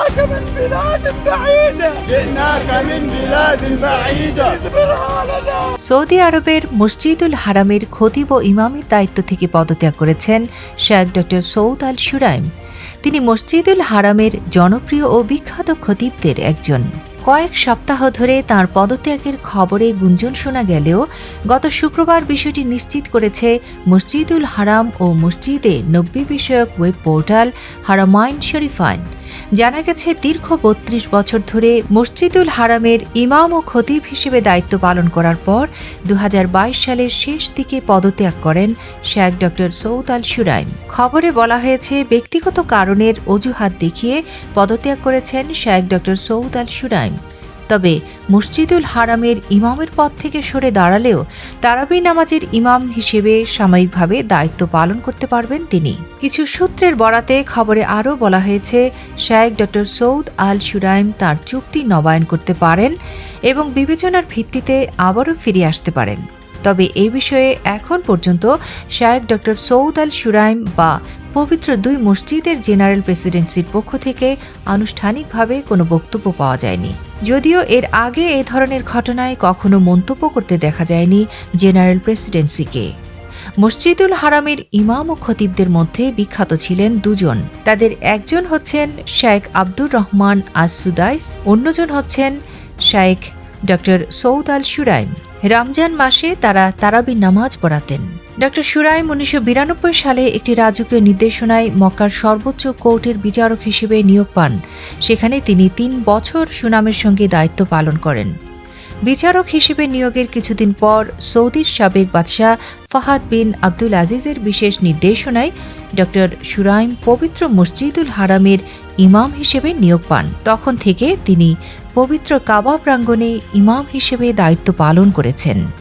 جئناك من بلاد بعيدة جئناك من بلاد بعيدة Saudi আরবের মসজিদুল হারামের খতিব ও ইমামের দায়িত্ব থেকে পদত্যাগ করেছেন Sheikh doctor Saud Al Shuraim তিনি মসজিদুল হারামের জনপ্রিয় ও বিখ্যাত খতিবদের একজন কয়েক সপ্তাহ ধরে তার পদত্যাগের খবরে গুঞ্জন শোনা গেলেও গত শুক্রবার বিষয়টি নিশ্চিত করেছে মসজিদুল হারাম ও মসজিদে নব্বী বিষয়ক ওয়েব পোর্টাল হারামাইন শরীফাইন জানা গেছে, দীর্ঘ বত্রিশ বছর ধরে মসজিদুল হারামের ইমাম ও খতিব হিসেবে দায়িত্ব পালন করার পর দু হাজার বাইশ সালের শেষ দিকে পদত্যাগ করেন Sheikh doctor Saud Al Suraim খবরে বলা হয়েছে, ব্যক্তিগত কারণের অজুহাত দেখিয়ে পদত্যাগ করেছেন Sheikh doctor Saud Al Suraim তবে মসজিদুল হারামের ইমামের পদ থেকে সরে দাঁড়ালেও তারাবি নামাজের ইমাম হিসেবে সাময়িকভাবে দায়িত্ব পালন করতে পারবেন তিনি। কিছু সূত্রের বরাতে খবরে আরও বলা হয়েছে Sheikh doctor Saud Al Suraim তার চুক্তি নবায়ন করতে পারেন এবং বিবেচনার ভিত্তিতে আবারও ফিরে আসতে পারেন। তবে এ বিষয়ে এখন পর্যন্ত শায়েক ডক্টর সৌদ আল সুরাইম বা পবিত্র দুই মসজিদের জেনারেল প্রেসিডেন্সির পক্ষ থেকে আনুষ্ঠানিকভাবে কোনো বক্তব্য পাওয়া যায়নি। যদিও এর আগে এ ধরনের ঘটনায় কখনো মন্তব্য করতে দেখা যায়নি জেনারেল প্রেসিডেন্সিকে। মসজিদুল হারামের ইমাম ও খতিবদের মধ্যে বিখ্যাত ছিলেন দুজন। তাদের একজন হচ্ছেন Sheikh Abdur Rahman As Sudais অন্যজন হচ্ছেন Sheikh doctor Saud Al Suraim Ramzan মাসে তারা তারাবি নামাজ পড়াতেন। ডক্টর সুরাইম উনিশশো বিরানব্বই সালে একটি রাজকীয় নির্দেশনায় মক্কার সর্বোচ্চ কোর্টের বিচারক হিসেবে নিয়োগ পান। সেখানে তিনি তিন বছর সুনামের সঙ্গে দায়িত্ব পালন করেন। বিচারক হিসেবে নিয়োগের কিছুদিন পর সৌদির সাবেক বাদশাহ ফাহাদ বিন আব্দুল আজিজের বিশেষ নির্দেশনায় ডক্টর সুরাইম পবিত্র মসজিদুল হারামের ইমাম হিসেবে নিয়োগ পান। তখন থেকে তিনি পবিত্র কাবা প্রাঙ্গণে ইমাম হিসেবে দায়িত্ব পালন করেছেন।